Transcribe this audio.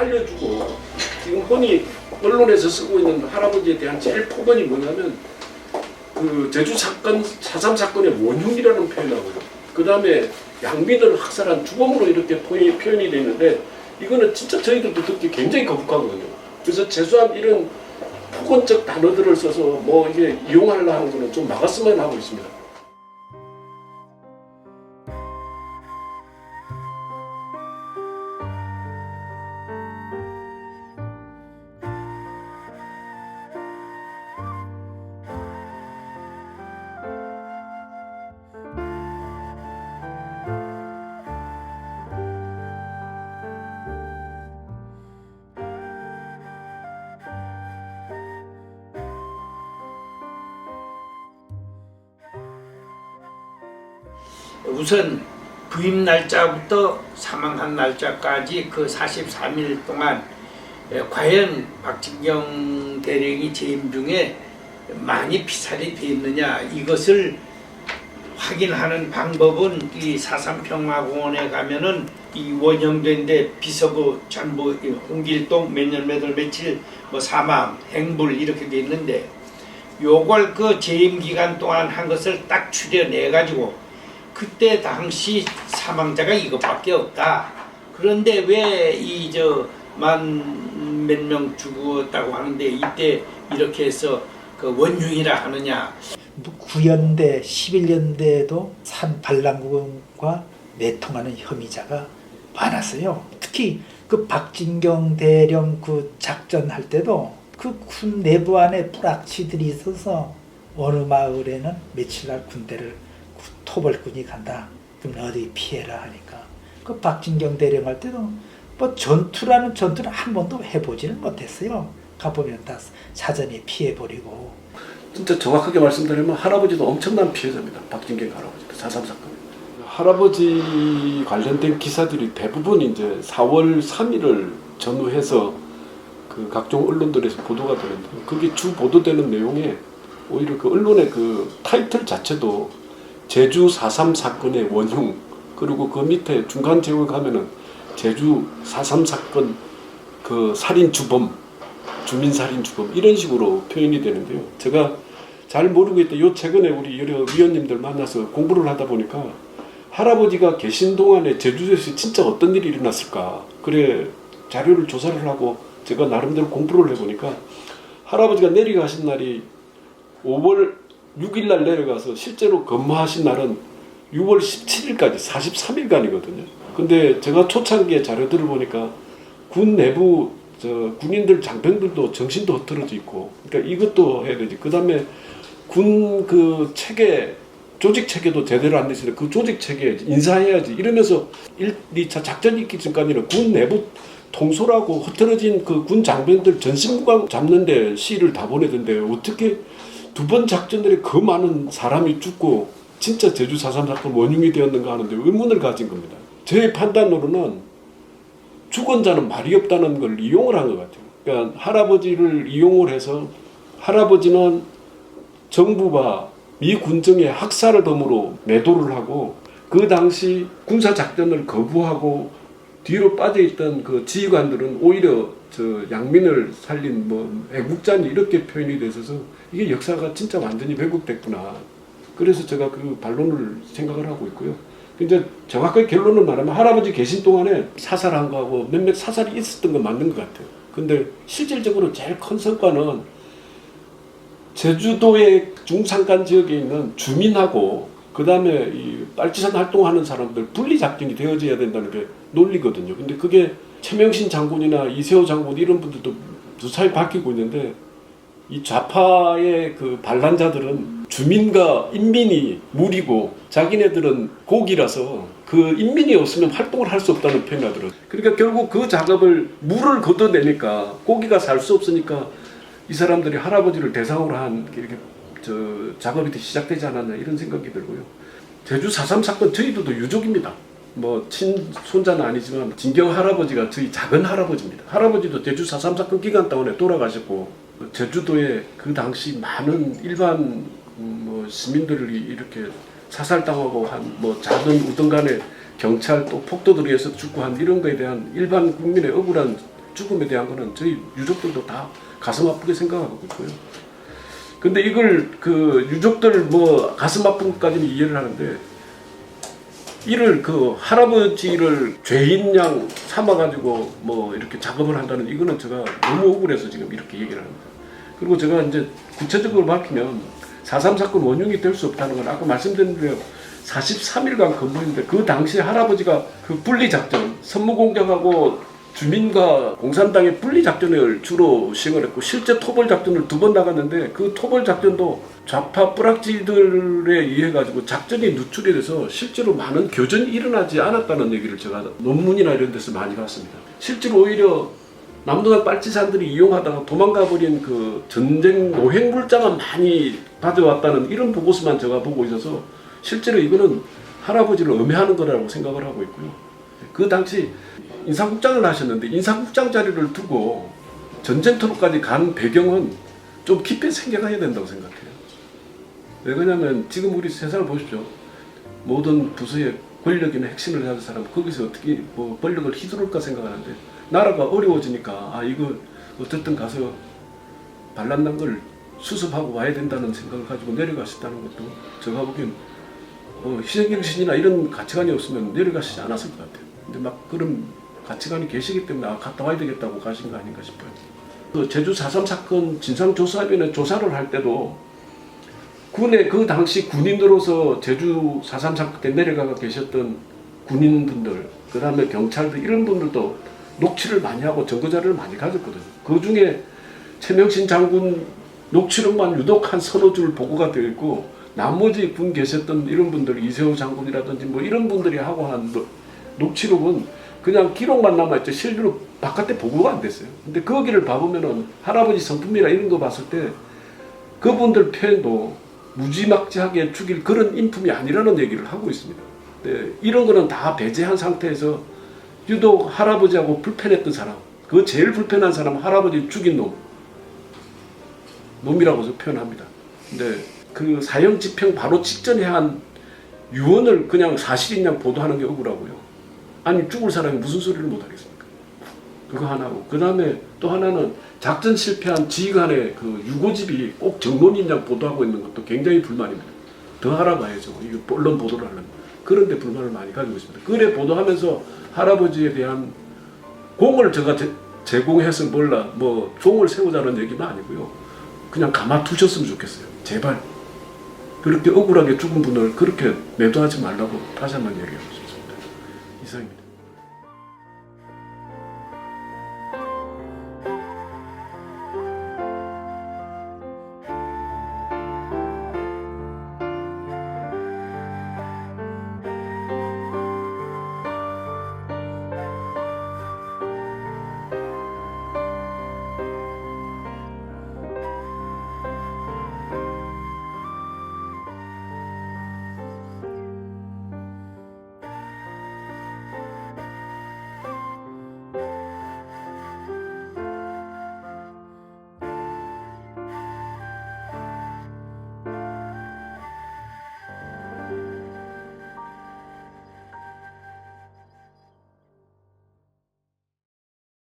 알려주고 지금 흔히 언론에서 쓰고 있는 할아버지에 대한 제일 폭언이 뭐냐면 그 제주 사건 4.3 사건의 원흉이라는 표현하고요. 그 다음에 양민을 학살한 주범으로 이렇게 표현이, 표현이 되어 있는데 이거는 진짜 저희들도 듣기 굉장히 거북하거든요. 그래서 최소한 이런 폭언적 단어들을 써서 뭐 이게 이용하려 하는 거는 좀 막았으면 하고 있습니다. 우선 부임 날짜부터 사망한 날짜까지 그 43일 동안 에, 과연 박진경 대령이 재임 중에 많이 피살이 됐느냐 이것을 확인하는 방법은 이 사삼평화공원에 가면은 이 원형된데 비서부 전부 이 홍길동 몇 년 몇 월 며칠 뭐 사망 행불 이렇게 돼 있는데 요걸 그 재임 기간 동안 한 것을 딱 추려내 가지고 그때 당시 사망자가 이것밖에 없다. 그런데 왜 이 저 만 몇 명 죽었다고 하는데 이때 이렇게 해서 그 원흉이라 하느냐? 9연대, 11연대에도 산 반란군과 내통하는 혐의자가 많았어요. 특히 그 박진경 대령 그 작전할 때도 그 군 내부 안에 뿌락치들이 있어서 어느 마을에는 며칠 날 군대를 구- 토벌군이 간다. 그럼 어디 피해라 하니까 그 박진경 대령 할 때도 뭐 전투라는 전투를 한 번도 해보지는 못했어요. 가보면 다 사전에 피해버리고 진짜 정확하게 말씀드리면 할아버지도 엄청난 피해자입니다. 박진경 할아버지도 4.3 사건. 할아버지 관련된 기사들이 대부분 이제 4월 3일을 전후해서 그 각종 언론들에서 보도가 되는데 그게 주 보도되는 내용에 오히려 그 언론의 그 타이틀 자체도 제주 4.3 사건의 원흉 그리고 그 밑에 중간 제목에 가면은 제주 4.3 사건 그 살인 주범 주민 살인 주범 이런 식으로 표현이 되는데요. 제가 잘 모르고 있다. 요 최근에 우리 여러 위원님들 만나서 공부를 하다 보니까 할아버지가 계신 동안에 제주도에서 진짜 어떤 일이 일어났을까. 그래 자료를 조사를 하고 제가 나름대로 공부를 해보니까 할아버지가 내려가신 날이 5월 6일 날 내려가서 실제로 근무하신 날은 6월 17일까지 43일간이거든요. 근데 제가 초창기에 자료들을 보니까 군 내부 저 군인들 장병들도 정신도 흐트러져 있고 그러니까 이것도 해야 되지. 그다음에 군 그 체계 조직 체계도 제대로 안 되시네. 그 조직 체계 인사해야지. 이러면서 1, 2차 작전 있기 전까지는 군 내부 통솔하고 흐트러진 그 군 장병들 전신무관 잡는데 시를 다 보내던데 어떻게 두 번 작전들에 그 많은 사람이 죽고 진짜 제주 4.3 사건 원흉이 되었는가 하는데 의문을 가진 겁니다. 제 판단으로는 죽은 자는 말이 없다는 걸 이용을 한 것 같아요. 그러니까 할아버지를 이용을 해서 할아버지는 정부가 미 군정의 학살을 덤으로 매도를 하고 그 당시 군사 작전을 거부하고 뒤로 빠져 있던 그 지휘관들은 오히려 저 양민을 살린 뭐 애국자니 이렇게 표현이 돼 있어서 이게 역사가 진짜 완전히 왜곡됐구나. 그래서 제가 그 반론을 생각을 하고 있고요. 이제 정확하게 결론을 말하면 할아버지 계신 동안에 사살한 거하고 몇몇 사살이 있었던 건 맞는 것 같아요. 근데 실질적으로 제일 큰 성과는 제주도의 중산간 지역에 있는 주민하고 그 다음에 이 빨치산 활동하는 사람들 분리 작전이 되어져야 된다는 게 논리거든요. 근데 그게 최명신 장군이나 이세호 장군 이런 분들도 무사히 바뀌고 있는데 이 좌파의 그 반란자들은 주민과 인민이 물이고 자기네들은 고기라서 그 인민이 없으면 활동을 할 수 없다는 표현을 하더라고요. 그러니까 결국 그 작업을 물을 걷어내니까 고기가 살 수 없으니까 이 사람들이 할아버지를 대상으로 한 이렇게 저 작업이 시작되지 않았나 이런 생각이 들고요. 제주 4.3 사건 저희들도 유족입니다. 뭐 친손자는 아니지만 진경 할아버지가 저희 작은 할아버지입니다. 할아버지도 제주 4.3 사건 기간 동안에 돌아가셨고 제주도에 그 당시 많은 일반 음, 뭐 시민들이 이렇게 사살당하고 한 뭐 작은 우등간에 경찰 또 폭도들에 의해서 죽고 한 이런 거에 대한 일반 국민의 억울한 죽음에 대한 거는 저희 유족들도 다 가슴 아프게 생각하고 있고요. 근데 이걸 그 유족들 뭐 가슴 아픔까지는 이해를 하는데 이를 그 할아버지를 죄인 양 삼아가지고 뭐 이렇게 작업을 한다는 이거는 제가 너무 억울해서 지금 이렇게 얘기를 합니다. 그리고 제가 이제 구체적으로 밝히면 4.3 사건 원흉이 될 수 없다는 건 아까 말씀드린 대로 43일간 근무했는데 그 당시 할아버지가 그 분리 작전, 선무 공작하고 주민과 공산당의 분리 작전을 주로 시행을 했고 실제 토벌 작전을 두 번 나갔는데 그 토벌 작전도 좌파 뿌락지들에 의해 가지고 작전이 누출이 돼서 실제로 많은 교전이 일어나지 않았다는 얘기를 제가 논문이나 이런 데서 많이 봤습니다. 실제로 오히려 남도당 빨치산들이 이용하다가 도망가 버린 그 전쟁 노획 물자만 많이 가져왔다는 이런 보고서만 제가 보고 있어서 실제로 이거는 할아버지를 음해하는 거라고 생각을 하고 있고요. 그 당시 인사국장을 하셨는데 인사국장 자리를 두고 전쟁터로까지 간 배경은 좀 깊이 생각해야 된다고 생각해요. 왜 그러냐면 지금 우리 세상을 보십시오. 모든 부서의 권력이나 핵심을 가진 사람 거기서 어떻게 뭐 권력을 휘두를까 생각하는데 나라가 어려워지니까 아 이거 어쨌든 가서 반란난 걸 수습하고 와야 된다는 생각을 가지고 내려가셨다는 것도 제가 보기엔 어, 희생정신이나 이런 가치관이 없으면 내려가시지 않았을 것 같아요. 근데 막 그런 가치관이 계시기 때문에 아, 갔다 와야 되겠다고 가신 거 아닌가 싶어요. 그 제주 4.3 사건 진상조사위원회 조사를 할 때도 군의 그 당시 군인으로서 제주 4.3 사건 때 내려가 계셨던 군인분들, 그 다음에 경찰들 이런 분들도 녹취를 많이 하고 증거자료를 많이 가졌거든요. 그 중에 최명신 장군 녹취록만 유독 한 서너 줄 보고가 되어 있고 나머지 군 계셨던 이런 분들 이세호 장군이라든지 뭐 이런 분들이 하고 한 노- 녹취록은 그냥 기록만 남아있죠. 실제로 바깥에 보고가 안 됐어요. 근데 거기를 봐보면은 할아버지 성품이나 이런 거 봤을 때 그분들 표현도 무지막지하게 죽일 그런 인품이 아니라는 얘기를 하고 있습니다. 네, 이런 거는 다 배제한 상태에서 유독 할아버지하고 불편했던 사람, 그 제일 불편한 사람 할아버지 죽인 놈, 놈이라고 저 표현합니다. 근데 그 사형 집행 바로 직전에 한 유언을 그냥 사실인 양 보도하는 게 억울하고요. 아니 죽을 사람이 무슨 소리를 못 하겠습니까? 그거 하나고 그 다음에 또 하나는 작전 실패한 지휘관의 그 유고집이 꼭 정론인 양 보도하고 있는 것도 굉장히 불만입니다. 더 알아봐야죠. 이거 언론 보도를 하려면 그런데 불만을 많이 가지고 있습니다. 그래 보도하면서 할아버지에 대한 공을 제가 제, 제공해서 몰라 뭐 종을 세우자는 얘기는 아니고요. 그냥 가만 두셨으면 좋겠어요. 제발 그렇게 억울하게 죽은 분을 그렇게 매도하지 말라고 다시 한번 얘기하고 싶습니다. 이상입니다.